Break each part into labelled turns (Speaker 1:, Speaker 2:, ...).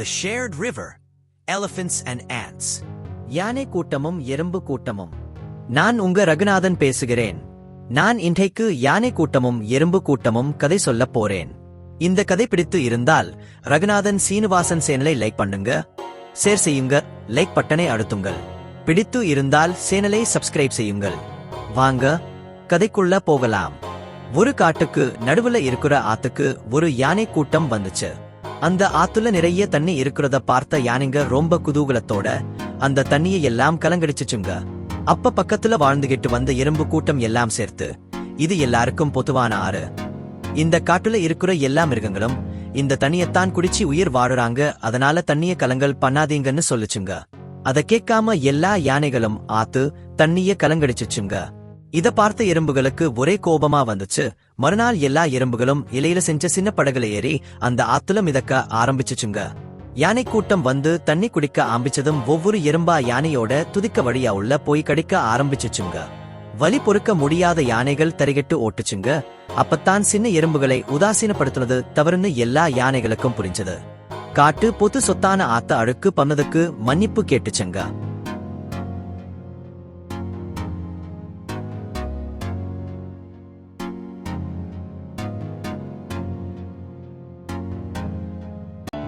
Speaker 1: The Shared River, Elephants and Ants.
Speaker 2: யானை கூட்டமும் எறும்பு கூட்டமும். நான் உங்க ரகுநாதன் பேசுகிறேன். நான் இன்றைக்கு யானை கூட்டமும் எறும்பு கூட்டமும் கதை சொல்லப் போறேன். இந்த கதை பிடித்து இருந்தால் ரகுநாதன் சீனிவாசன் சேனலை லைக் பண்ணுங்க. ஷேர் செய்யுங்க லைக் பட்டனை அழுத்துங்கள். பிடித்து இருந்தால் சேனலை சப்ஸ்கிரைப் செய்யுங்கள். வாங்க கதைக்குள்ள போகலாம். ஒரு காட்டுக்கு நடுவுல இருக்கிற ஆத்துக்கு ஒரு யானை கூட்டம் வந்துச்சு. அந்த ஆத்துல நிறைய தண்ணி இருக்கிறத பார்த்த யானைங்க ரொம்ப குதூகலத்தோட அந்த தண்ணியை எல்லாம் கலங்கடிச்சுச்சுங்க. அப்ப பக்கத்துல வாழ்ந்துகிட்டு வந்த எறும்பு கூட்டம் எல்லாம் சேர்த்து இது எல்லாருக்கும் பொதுவான ஆறு. இந்த காட்டுல இருக்கிற எல்லா மிருகங்களும் இந்த தண்ணியத்தான் குடிச்சு உயிர் வாடுறாங்க அதனால தண்ணிய கலங்கள் பண்ணாதீங்கன்னு சொல்லுச்சுங்க. அத கேட்காம எல்லா யானைகளும் ஆத்து தண்ணிய கலங்கடிச்சுச்சுங்க. இத பார்த்த எறும்புகளுக்கு ஒரே கோபமா வந்துச்சு. மறுநாள் எல்லா எறும்புகளும் இலையில செஞ்ச சின்ன படகுல ஏறி அந்த ஆத்துல மிதக்க ஆரம்பிச்சுச்சுங்க. யானை கூட்டம் வந்து தண்ணி குடிக்க ஆரம்பிச்சதும் ஒவ்வொரு எறும்பா யானையோட துதிக்க வழியா உள்ள போய் கடிக்க ஆரம்பிச்சுச்சுங்க. வலி பொறுக்க முடியாத யானைகள் தரிகட்டு ஓட்டுச்சுங்க. அப்பத்தான் சின்ன எறும்புகளை உதாசீனப்படுத்துனது தவறுன்னு எல்லா யானைகளுக்கும் புரிஞ்சது. காட்டு பொது சொத்தான ஆத்த அழுக்கு பண்ணதுக்கு மன்னிப்பு கேட்டுச்சுங்க.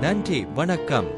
Speaker 3: நன்றி வணக்கம்.